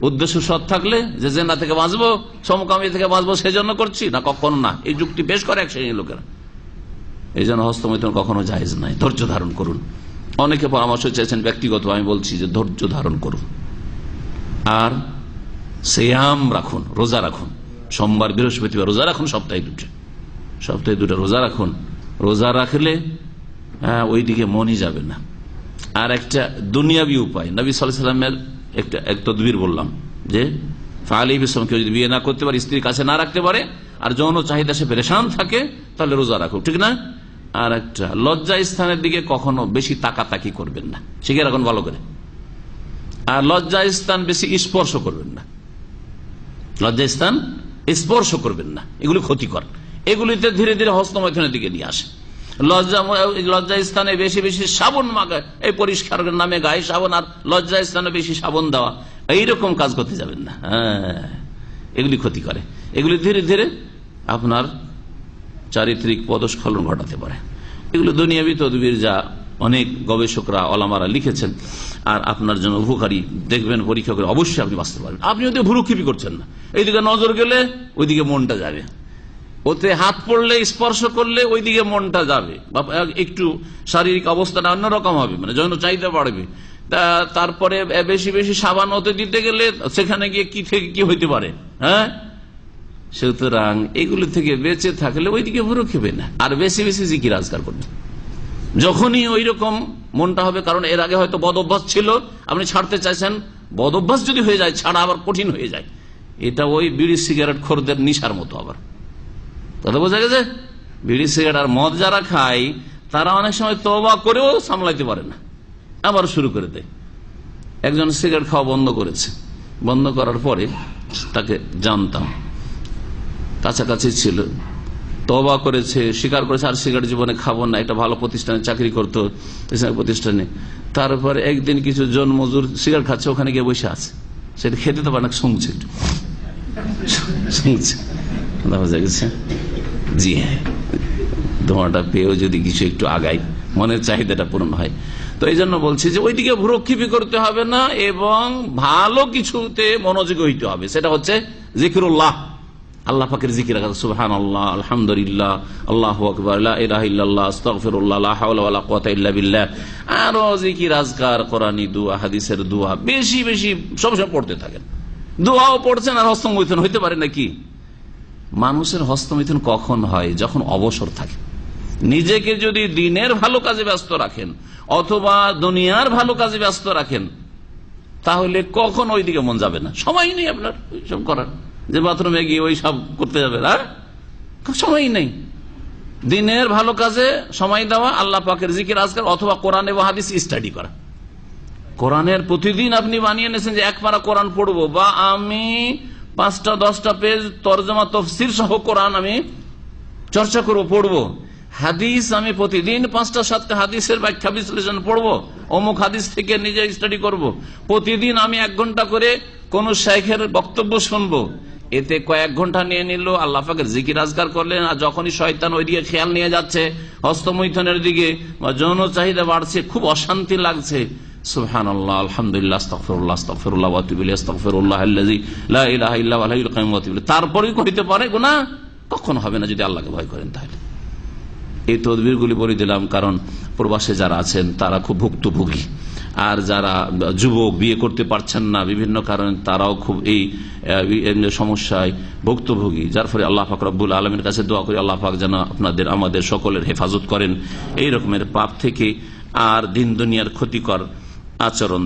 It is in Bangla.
উদ্দেশ্য সৎ থাকলে যে জেনা থেকে বাঁচবো সমকামী থেকে বাঁচবো সেজন্য করছি? না কখনো না। এই যুক্তি বেশ করে এক শ্রেণির লোকেরা। এই জন্য হস্তমৈথুন কখনো জায়েজ নাই। ধৈর্য ধারণ করুন। অনেকে পরামর্শ চেয়েছেন ব্যক্তিগত আমি বলছি যে ধৈর্য ধারণ করুন। আর সেয়াম রাখুন রোজা রাখুন। সোমবার বৃহস্পতিবার রোজা রাখুন সপ্তাহে দুটো। সপ্তাহে দুটো রোজা রাখুন। রোজা রাখলে আহ, ওইদিকে মনই যাবে না। আর একটা দুনিয়াবি উপায় নবী সাল্লামের একটা, এক তদবির বললাম, যে ফালি ইসলাম কেউ যদি বিয়ে না করতে পারে, স্ত্রীর কাছে না রাখতে পারে, আর যৌন চাহিদা সে পেরেশান থাকে, তাহলে রোজা রাখুক ঠিক না? আর একটা, লজ্জা স্থানের দিকে কখনো বেশি তাকাতাকি করবেন না। শিখে রাখুন ভালো করে। আর লজ্জা স্থান বেশি স্পর্শ করবেন না। লজ্জা স্থান স্পর্শ করবেন না। এগুলি ক্ষতিকর। এগুলিতে ধীরে ধীরে হস্তমৈথনের দিকে নিয়ে আসে লজ্জা লজ্জা স্থানে বেশি বেশি সাবন মাগায় এই পরিষ্কার নামে গায়ে সাবন আর লজ্জা স্থানে বেশি সাবন দেওয়া। এইরকম কাজ করতে যাবেন না। হ্যাঁ এগুলি ক্ষতি করে। এগুলি ধীরে ধীরে আপনার চারিত্রিক পদস্খলন ঘটাতে পারে। এগুলো দুনিয়াবি তদবির যা অনেক গবেষকরা অলামারা লিখেছেন। আর আপনার জন্য উপকারী। দেখবেন পরীক্ষা করে অবশ্যই আপনি বাঁচতে পারবেন। আপনি ওদের ভুরুক্ষেপি করছেন না। এইদিকে নজর গেলে ওইদিকে মনটা যাবে। ওতে হাত পড়লে, স্পর্শ করলে ওইদিকে মনটা যাবে। বা একটু শারীরিক অবস্থাটা অন্যরকম হবে মানে যৌন চাহিদা বাড়বে। তারপরে বেশি বেশি সাবান হতে দিতে গেলে সেখানে গিয়ে কি থেকে কি হইতে পারে? হ্যাঁ? সুতরাং এগুলো থেকে বেঁচে থাকলে ওইদিকে ভুরো খেবে না। আর বেশি বেশি জিকির আজকার করবে। যখনই ওই রকম মনটা হবে, কারণ এর আগে হয়তো বদ অভ্যাস ছিল, আপনি ছাড়তে চাইছেন, বদ অভ্যাস যদি হয়ে যায়, ছাড়া আবার কঠিন হয়ে যায়। এটা ওই বিড়ি সিগারেট খোরদের নিশার মতো আবার। কথা বোঝা গেছে, বিড়ি, সিগারেট আর মদ যারা খায়, তারা অনেক সময় তবা করেও সামলাইতে পারে না। আবার শুরু করে দেয়। একজন সিগারেট খাওয়া বন্ধ করেছে। বন্ধ করার পরে তাকে জানতাম। কাছাকাছি ছিল। তবা করেছে, স্বীকার করেছে, আর সিগারেট জীবনে খাব না একটা ভালো প্রতিষ্ঠানে, চাকরি করতো প্রতিষ্ঠানে। তারপরে একদিন কিছু জন মজুর সিগারেট খাচ্ছে, ওখানে গিয়ে বসে আছে। সেটা খেতে তো পারে না, শুনছে শুনছে। বোঝা গেছে? জি হ্যাঁ ধোঁয়াটা পেয়েও যদি কিছু একটু আগাই, মনের চাহিদাটা পূরণ হয়। তো এই জন্য বলছি যে ওইদিকে ভ্রক্ষেপি করতে হবে না, এবং ভালো কিছুতে মনোযোগী হইতে হবে। সেটা হচ্ছে জিকিরুল্লাহ। আল্লাহ পাকের জিকির রাখা সুবহান আল্লাহ আলহামদুলিল্লাহ, আল্লাহ আকবর আল্লাহ আরও জিকির, আজকার, কোরআনী দুয়া, হাদিসের দুয়া, বেশি বেশি সবসময় পড়তে থাকেন। দুয়াও পড়ছেন আর হস্তমৈথন, হইতে পারে নাকি? মানুষের হস্তমিথুন কখন হয়? যখন অবসর থাকে। নিজেকে যদি দিনের ভালো কাজে ব্যস্ত রাখেন, অথবা দুনিয়ার ভালো কাজে ব্যস্ত রাখেন, তাহলে কখন ওইদিকে মন যাবে না? সময় নেই আপনার সব করার। যে বাথরুমে গিয়ে ওই সব করতে যাবে আর সময় নেই। দিনের ভালো কাজে সময় দেওয়া, আল্লাহ পাকের জিকির, আজকাল অথবা কোরআন এবং হাদিস স্টাডি করা। কোরআনের প্রতিদিন আপনি বানিয়ে নিয়েছেন যে এক কোরআন পড়ব, বা আমি পাঁচটা, দশটা পেজ তর্জমা, তফসির সহ কোরআন আমি চর্চা করব, পড়ব। হাদিস আমি প্রতিদিন পাঁচটা, সাতটা হাদিসের ব্যাখ্যা বিশ্লেষণ পড়ব, অমুক হাদিস থেকে নিজে স্টাডি করব। প্রতিদিন আমি এক ঘণ্টা করে কোন শেখের বক্তব্য শুনব। এতে কয়েক ঘণ্টা নিয়ে নিল, আল্লাহ পাকের জিকির আজগার করলেন, আর যখনই শয়তান ওইদিকে খেয়াল নিয়ে যাচ্ছে, হস্তমৈথনের দিকে বা যৌন চাহিদা বাড়ছে, খুব অশান্তি লাগছে। ইলাইহি, আস্তাগফিরুল্লাহ আল্লাযী লা ইলাহা ইল্লা হুয়াল হাইয়ুল কাইয়্যুম, ওয়া আতুবু ইলাইহি। তারপরেই কইতে পারে গুনাহ? কখনো হবে না যদি আল্লাহকে ভয় করেন তাহলে? এই তদবিরগুলি বলে দিলাম কারণ প্রবাসে যারা আছেন, তারা খুব ভুক্তভোগী। আর যারা যুবক বিয়ে করতে পারছেন না, বিভিন্ন কারণে তারাও খুব এই সমস্যায় ভুক্তভোগী। যার ফলে আল্লাহ পাক রব্বুল আলমের কাছে দোয়া করি, আল্লাহ পাক যেন আপনাদের, আমাদের সকলের হেফাজত করেন। এই রকমের পাপ থেকে আর দিন দুনিয়ার ক্ষতিকর আচরণ